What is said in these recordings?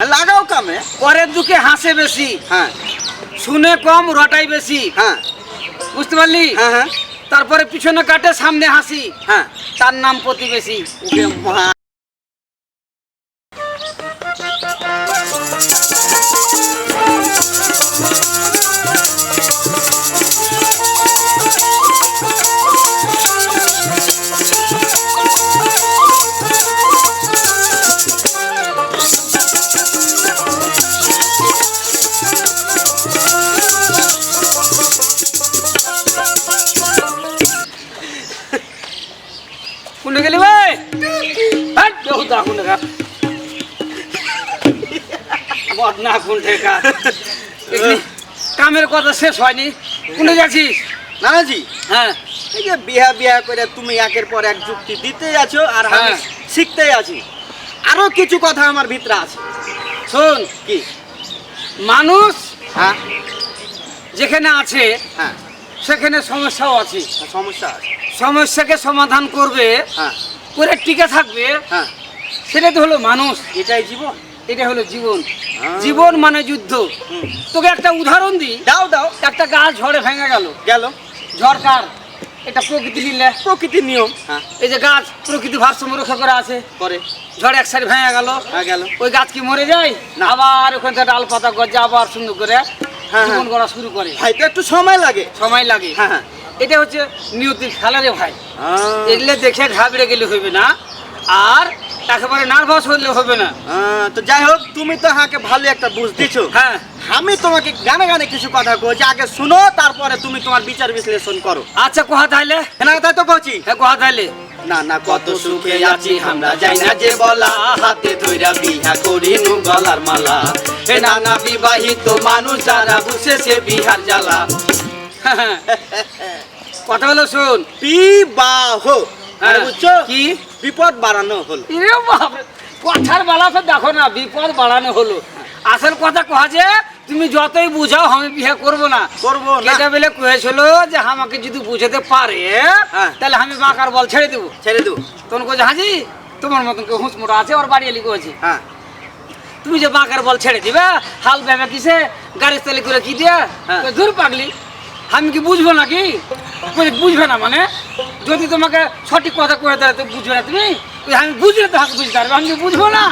লাগাও কামে। পরের দুঃখে হাসে বেশি। হ্যাঁ। শুনে কম রটাই বেশি। হ্যাঁ। বুঝতে পারলি? হ্যাঁ হ্যাঁ। তারপরে পিছনে কাটে সামনে হাসি। হ্যাঁ। তার নাম প্রতিবেশী। কামের কথা শেষ হয়নি। কোনে যাচ্ছিস? নানাজি? হ্যাঁ। এই যে করে তুমি একের পর এক যুক্তি দিতেই আছো আর আমি হ্যাঁ। শিখতেই আছি। আরও কিছু কথা আমার ভিতরে আছে। শোন কি? মানুষ হ্যাঁ। যেখানে আছে হ্যাঁ। সেখানে সমস্যাও আছে। সমস্যা আছে। সমস্যাকে সমাধান করবে হ্যাঁ। করে টিকে থাকবে হ্যাঁ। সেটা তো হলো মানুষ। এটাই জীবন। এটা হলো জীবন। জীবন মানে যুদ্ধ। তোকে একটা উদাহরণ দিই। দাও দাও। একটা গাছ ঝড়ে ভেঙে গেল। গেল। ঝড়কার। এটা প্রকৃতি নিলে। প্রকৃতির নিয়ম। হ্যাঁ। এই যে গাছ প্রকৃতি ভারসাম্য রক্ষা করা আছে। করে। ঝড় এক সাইড ভেঙে গেল। হ্যাঁ গেল। ওই গাছ কি মরে যায়? না। আবার ওখান থেকে ডাল পাতা গজা আবার সুন্দর করে হ্যাঁ। জীবন গড়া শুরু করে। ভাই তো একটু সময় লাগে। সময় লাগে। হ্যাঁ হ্যাঁ। এটা হচ্ছে নিয়তির খেলা রে ভাই। এগুলো দেখে ঘাবড়ে গেলে হবে না আর একেবারে নার্ভাস হলে হবে না। তো যাই হোক তুমি তো হাকে ভালো একটা বুঝ দিছো। হ্যাঁ। আমি তোমাকে গানে গানে কিছু কথা কইছি আগে শুনো তারপরে তুমি তোমার বিচার বিশ্লেষণ করো। আচ্ছা কোহা তাইলে? না তাই তো কইছি। হ্যাঁ কোহা তাইলে? না না কত সুখে আছি আমরা যাই না যে বলা। হাতে ধইরা বিহা করি নু গলার মালা। হে নানা বিবাহিত মানুষ যারা বুঝেছে বিহার জ্বালা। কথা হলো শোন। বিবাহ। হ্যাঁ, মানে বুঝছ? কি? বিপদ বাড়ানো হলো। এরে বাপরে, কথার বেলা তো দেখো না বিপদ বাড়ানো হলো। আসল কথা কহা যে তুমি যতই বুঝাও আমি বিয়ে করব না। করব না। এটা বেলে কয়েছিল যে আমাকে যদি বুঝাতে পারে হ্যাঁ। তাহলে আমি বাঁকার বল ছেড়ে দেবো। ছেড়ে দেবো। তখন কোথায় হাজি তোমার মতন কেউ হুঁস মোটা আছে ওর বাড়ি এলি কয়েছি হ্যাঁ। তুমি যে বাঁকার বল ছেড়ে দিবে হাল ভেবে কিসে গাড়ি তালি করে কি দিয়ে হ্যাঁ। দূর পাগলি। আমি কি বুঝব নাকি? বুঝবে না মানে? যদি তোমাকে সঠিক কথা করে দেয় তো বুঝবে না তুমি? আমি বুঝলে তো বুঝতে পারবে আমি কি বুঝব না।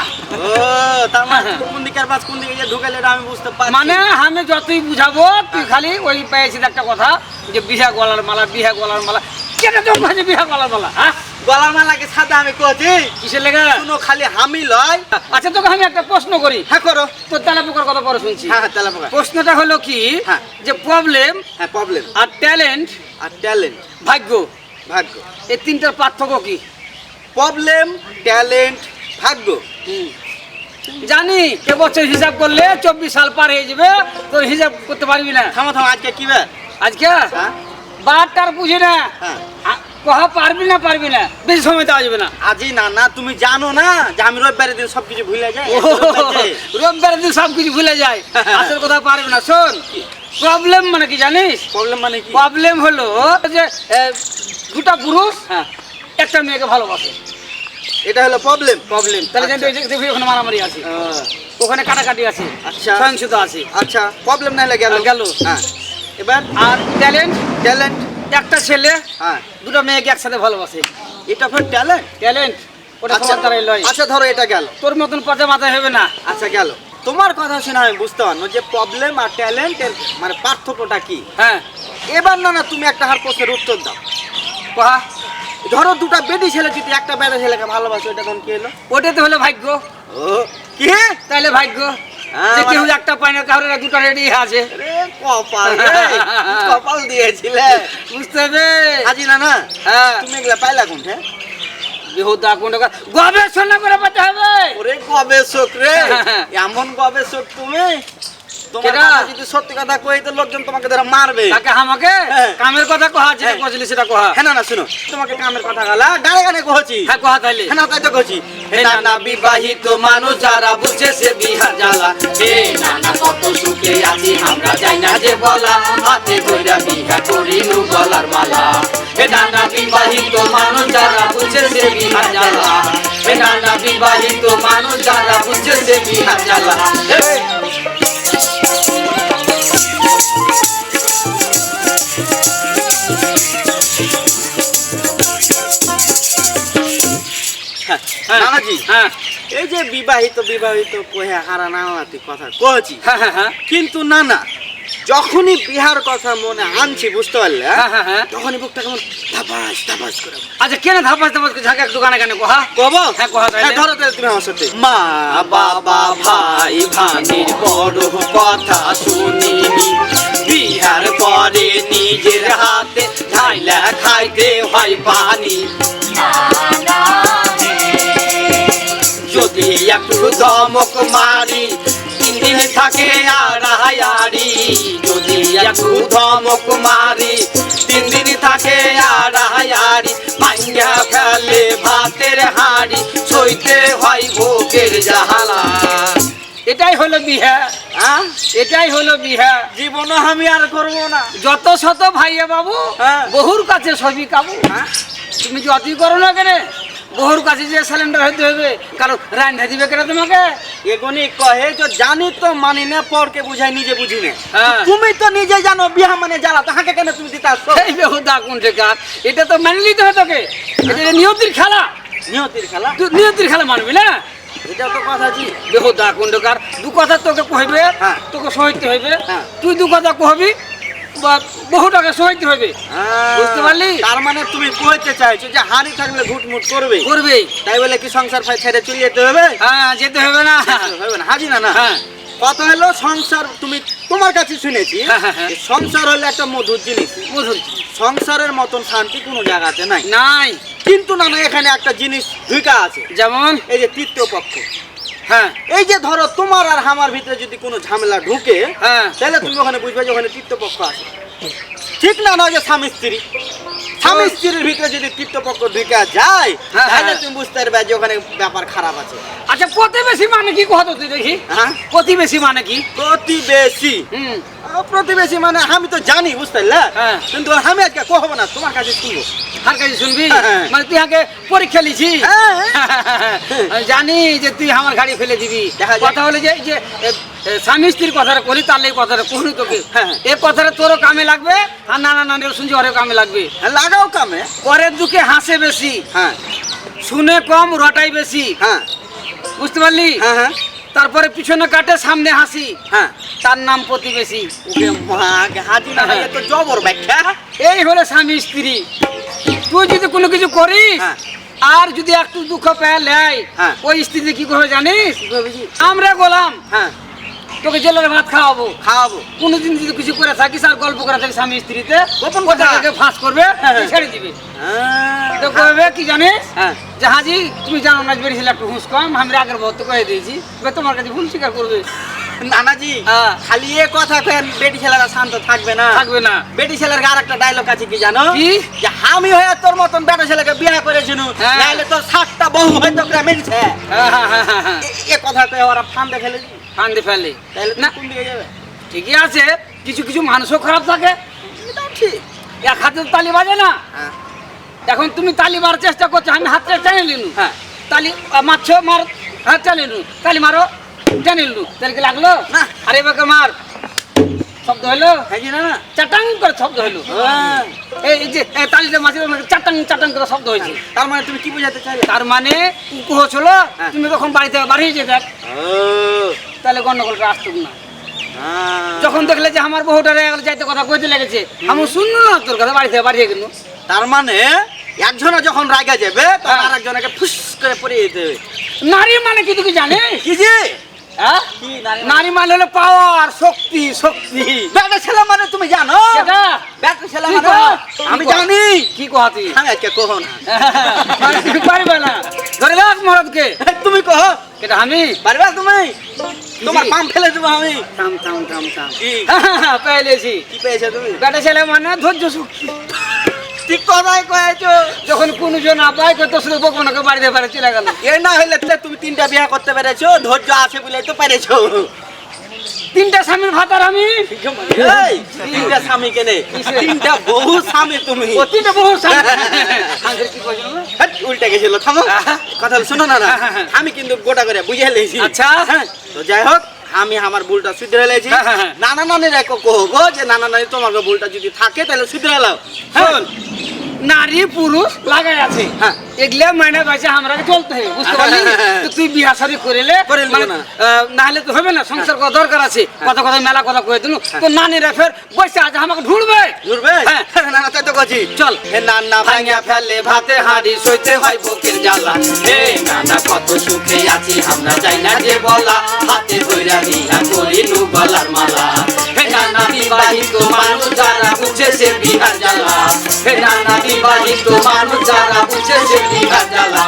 মানে হ্যাঁ। কোন দিকের বাস কোন দিকে ঢুকালে আমি বুঝতে পারি মানে আমি যতই বুঝাবো তুই খালি ওই পেয়েছিস একটা কথা যে বিহা গলার মালা বিহা গলার মালা। কেটে তো বিহা গলার মালা হ্যাঁ? গলার মালাকে সাথে আমি কইছি? কিসের লেগে? শুনো খালি হামি লয়? আচ্ছা তোকে আমি একটা প্রশ্ন করি। হ্যাঁ করো। তোর তেলা পোকার কথা পরে শুনছি। হ্যাঁ হ্যাঁ তেলা পোকা। প্রশ্নটা হলো কি? হ্যাঁ। যে প্রবলেম হ্যাঁ প্রবলেম আর ট্যালেন্ট আর ট্যালেন্ট ভাগ্য। ভাগ্য। এই তিনটার পার্থক্য কি? প্রবলেম ট্যালেন্ট ভাগ্য। জানি এবছর হিসাব করলে চব্বিশ সাল পার হয়ে যাবে তো হিসাব করতে পারবি না। থামো থামো আজকে কি আজকে? হ্যাঁ। বারটার বুঝি না। হ্যাঁ। কহা পারবি না পারবি না বেশি সময় দেওয়া যাবে না। আজি না না তুমি জানো না যে আমি রবিবারের দিন সবকিছু ভুলে যাই? রবিবারের দিন। সব কিছু ভুলে যায় আসল কথা পারবি না শোন। প্রবলেম মানে কি জানিস? প্রবলেম মানে কি? প্রবলেম হলো যে দুটা পুরুষ হ্যাঁ। একটা মেয়েকে ভালোবাসে। এটা হলো প্রবলেম প্রবলেম তাহলে জানতে দেখবি ওখানে মারামারি আছে। ওখানে কাটাকাটি আছে। আচ্ছা। সহিংসতা আছে। আচ্ছা। প্রবলেম না হলে গেল। গেল। হ্যাঁ। এবার আর ট্যালেন্ট ট্যালেন্ট একটা ছেলে হ্যাঁ। দুটো মেয়েকে একসাথে ভালোবাসে। এটা ফর ট্যালেন্ট ট্যালেন্ট ওটা সবার দ্বারাই লয়। আচ্ছা ধরো এটা গেল। তোর মতন পথে মাথায় হবে না। আচ্ছা গেল। তোমার কথা শুনে আমি বুঝতে পারল যে প্রবলেম আর ট্যালেন্টের মানে পার্থক্যটা কি? হ্যাঁ। এবার না না তুমি একটা হার প্রশ্নের উত্তর দাও। কহা? ধরো দুটা বেটি ছেলে যদি একটা বেটা ছেলেকে ভালোবাসো এটা তখন কি হলো? ওটাই তো হলো ভাগ্য। ও। কি তাইলে ভাগ্য। যে কেউ মানে- একটা পায় না কারোর দুটো রেডি আছে। কপাল কপাল দিয়েছিলে? বুঝতে হবে। আজি না না হ্যাঁ। তুমি এগুলা পাইলা কোন হ্যাঁ বেহুদা গবেষণা করে পেতে হবে। ওরে গবেষক রে এমন গবেষক তুমি? তোমার যদি সত্যি কথা কই তো লোকজন তোমাকে ধরে মারবে। তাকে আমাকে? হ্যাঁ। কামের কথা কহা যেটা হ্যাঁ। সেটা কহা? হ্যাঁ না না শুনো। তোমাকে কামের কথা গালা গানে গানে কহছি। হ্যাঁ কহা তাইলে? হ্যাঁ না তাই তো কহছি। হে নানা বিবাহিত মানুষ যারা বুঝছে সে বিহার জ্বালা। হে নানা কত সুখে আছি আমরা যাই না যে বলা হাতে ধইরা বিহা করি নু গলার মালা। হে নানা বিবাহিত মানুষ যারা বুঝছে সে বিহার জ্বালা। হে নানা বিবাহিত মানুষ মানুষ যারা বুঝেছে বিহা জ্বালা। এই, হ্যাঁ, হ্যাঁ। নানাজি হ্যাঁ। এই যে বিবাহিত বিবাহিত কহে হারা নানাতি কথা কহছি কিন্তু না না। যখনই বিহার কথা মনে আনছি বুঝতে পারলে? তখনই বুকটা কেমন ধাপাস ধাপাস করে। আচ্ছা কেন ধাপাস ধাপাস করে ঝাঁকে দোকানে কেন কোহা কব? হ্যাঁ, কহা। হ্যাঁ ধরো তুমি আমার সাথে। মা বাবা ভাই ভানির বড় কথা শুনিনি। বিহার পরে নিজের হাতে ঢাইলা খাইতে হয় পানি। যদি একটু দমক মারি। তিন দিন থাকে আড়াহায়ারি যদি একটু ধমক মারি তিন দিন থাকে আড়াহায়ারি মাইয়া ফেলে ভাতের হাড়ি সইতে হয় ভোগের জাহালা। এটাই হলো বিহা। হ্যাঁ? এটাই হলো বিহা। জীবনও আমি আর করব না। যত শত ভাইয়া বাবু হ্যাঁ। বহুর কাছে ছবি কাবু। হ্যাঁ? তুমি যতই করো না কেন? বহুর কাছে যে সিলিন্ডার হইতে হবে কারণ রান্না দিবে কেন তোমাকে? এগুনি কহে যে জানি তো মানি না পরকে বুঝাই নিজে বুঝি না। হ্যাঁ। তুমি তো নিজে জানো বিহা মানে জ্বালা তাহাকে কেন তুমি দিতে আসছো? এই বেহুদা কোন টেকার এটা তো মেনে নিতে হবে তোকে। এটা নিয়তির খেলা। নিয়তির খেলা? তুই নিয়তির খেলা মানবি না? এটাও তো কথা জি। বেহুদা কোন টেকার দু কথা তোকে কইবে হ্যাঁ। তোকে সহিতে হইবে। হ্যাঁ। তুই দু কথা কহবি বহু টাকা সহিতে হইবে। বুঝতে পারলি? তার মানে তুমি কইতে চাইছো যে হাড়ি থাকলে ঘুটমুট করবে। করবেই তাই বলে কি সংসার ফাই ছেড়ে চলে যেতে হবে? হ্যাঁ যেতে হবে না। হবে না হাজি না না। হ্যাঁ। কত হলো সংসার তুমি তোমার কাছে শুনেছি হ্যাঁ, হ্যাঁ, হ্যাঁ। সংসার হলো একটা মধুর জিনিস। বুঝুন সংসারের মতন শান্তি কোনো জায়গাতে নাই। নাই। কিন্তু না না এখানে একটা জিনিস ঢুকা আছে। যেমন? এই যে তৃতীয় পক্ষ। হ্যাঁ। এই যে ধরো তোমার আর আমার ভিতরে যদি কোনো ঝামেলা ঢুকে হ্যাঁ। তাহলে তুমি ওখানে বুঝবে যে ওখানে তৃতীয় পক্ষ আছে। ঠিক না নয় যে স্বামী স্ত্রী। স্বামী স্ত্রীর ভিতরে যদি ঢুকে যায় হ্যাঁ, তাহলে হ্যাঁ। তুমি বুঝতে পারবে যে ওখানে ব্যাপার খারাপ আছে। আচ্ছা প্রতিবেশী মানে কি তুই দেখি? হ্যাঁ? প্রতিবেশী মানে কি? প্রতিবেশী? হুম। প্রতিবেশী মানে আমি তো জানি বুঝতে পারলে। কিন্তু আমি আজকে কহবো না তোমার কাছে শুনব। হার কাছে শুনবি। মানে তুই আগে পরীক্ষা লিছি জানি যে তুই আমার গাড়ি ফেলে দিবি। দেখা কথা হলে যে স্বামী স্ত্রীর কথাটা করি তাহলে এই কথাটা কহনি তোকে। এ কথাটা তোরও কামে লাগবে আর না না না শুনছি ওরেও কামে লাগবে। হ্যাঁ, লাগাও কামে। পরের দুঃখে হাসে বেশি হ্যাঁ। শুনে কম রটাই বেশি। হ্যাঁ। বুঝতে পারলি? হ্যাঁ হ্যাঁ। তারপরে পিছনে কাটে সামনে হাসি। হ্যাঁ। তার নাম প্রতিবেশী। ওকে হাজি না হ্যাঁ। তো জবর ব্যাখ্যা। এই হলো স্বামী স্ত্রী। তুই যদি কোনো কিছু করিস হ্যাঁ। আর যদি একটু দুঃখ পেয়ে নেয় হ্যাঁ। ওই স্ত্রী কি করবে জানিস? আমরা গোলাম। হ্যাঁ। তোকে জেলের ভাত খাওয়াবো খাওয়াবো কোনোদিন যদি কিছু করে থাকিস আর গল্প করে থাকিস স্বামী স্ত্রীতে গোপন কথা। ফাঁস করবে হ্যাঁ। ছেড়ে দিবে হ্যাঁ। তো করবে কি জানিস হ্যাঁ যে হাজি তুমি জানো না বেরিয়েছিল একটু হুঁস কম আমি আগের ভক্ত করে দিয়েছি তোমার কাছে ভুল স্বীকার করবে নানাজি হ্যাঁ। খালি এ কথা কেন বেটি ছেলেরা শান্ত থাকবে না। থাকবে না। বেটি ছেলের আর একটা ডায়লগ আছে কি জানো? কি? যে আমি হয়ে তোর মতন বেটা ছেলেকে বিয়ে করেছিল হ্যাঁ। নাহলে তোর সাতটা বহু হয়তো মিলছে হ্যাঁ, হ্যাঁ, হ্যাঁ, হ্যাঁ, হ্যাঁ। এ কথা কয়ে ওরা ফান্দে ফেলে। ফান্দে ফেলে। তাহলে না কোন দিকে যাবে। ঠিকই আছে কিছু কিছু মানুষও খারাপ থাকে। ঠিক। এক হাতে তালি বাজে না। হ্যাঁ। এখন তুমি তালি মারার চেষ্টা করছ আমি হাতটা টেনে নিলু হ্যাঁ। তালি মারছো মার হাত টেনে নিলু তালি মারো। লাগল? না। আরে বাকে মার। শব্দ হলো হ্যাঁ চাটাং করে শব্দ হলো হ্যাঁ। এই যে তালিটা চাটাং চাটাং করে শব্দ হয়েছে। তার মানে তুমি কি বোঝাতে চাইলে? তার মানে ছিল হ্যাঁ। তুমি বাড়িতে বাড়িয়ে যেতে? ও। তাহলে গন্ডগোলটা আসতুক না। হ্যাঁ। যখন দেখলে যে আমার বহুটারে যাইতে কথা কইতে লেগেছে আমি শুনলো না তোর কথা বাড়িতে বাড়িয়ে গেল। তার মানে একজনে যখন রাগা যাবে তখন হ্যাঁ। আর একজনকে ফুস করে পড়িয়ে দিতে নারী মানে কি তুই জানিস? কি যে? হ্যাঁ? নারী নারী মানে হলো পাওয়ার শক্তি শক্তি। বেটা ছেলে মানে তুমি জানো? বেটা ছেলে মানে আমি জানি। কি তুই? আমি আজকে কহ না। মানে পারবে না। ধরে রাখ মরদকে। তুমি কহ। এটা আমি? পারবে তুমি? তোমার পাম ফেলে দেবো আমি। থাম থাম থাম থাম। কি? পেলেছি কি পেয়েছ তুমি? বেটা ছেলে মানে ধৈর্য শক্তি। ঠিক কথাই কয়েছো। যখন কোনো জন আপায় করতো শুধু বকমনকে বাড়িতে বাড়ি চলে গেল এ না হইলে তো তুমি তিনটা বিয়ে করতে পেরেছ ধৈর্য আছে বলে তো পেরেছ। তিনটা স্বামীর ভাতার আমি? তিনটা স্বামী কেনে? তিনটা বহু স্বামী তুমি। তিনটা বহু স্বামী? হাট, উল্টা গেছিল থামো। কথা হলো, শোনো না না। হ্যাঁ, হ্যাঁ, হ্যাঁ। আমি কিন্তু গোটা করে বুঝে লেছি আচ্ছা। হ্যাঁ। তো যাই হোক আমি আমার ভুলটা লেছি হ্যাঁ, হ্যাঁ, হ্যাঁ। নানা নানির এক কহ যে নানা নানি তোমার ভুলটা যদি থাকে তাহলে লাও হ্যাঁ। নারী পুরুষ লাগাই আছে। হ্যাঁ। এগুলা মাইনে পাইছে আমরা চলতে হবে বুঝতে পারলি? তুই বিয়া শাদী করিলে মানে, না। নাহলে তো হবে না সংসার করা দরকার আছে। কথা কথা মেলা কথা কয়ে দিলু তো নানিরা ফের বসে আছে আমাকে ঢুড়বে? হ্যাঁ। নানা তাই তো কছি চল। হে নানা ভাঙা ফেলে ভাতে হাঁড়ি সইতে হয় বুকের জ্বালা। হে নানা কত সুখে আছি আমরা চাই না যে বলা। হাতে ধইরা বিহা করিনু গলার মালা। হে নানা বিবাহিত মানুষ যারা বুঝে সে বিহার জ্বালা। হে নানা বিবাহিত মানুষ যারা বুঝেছে বিহার জ্বালা।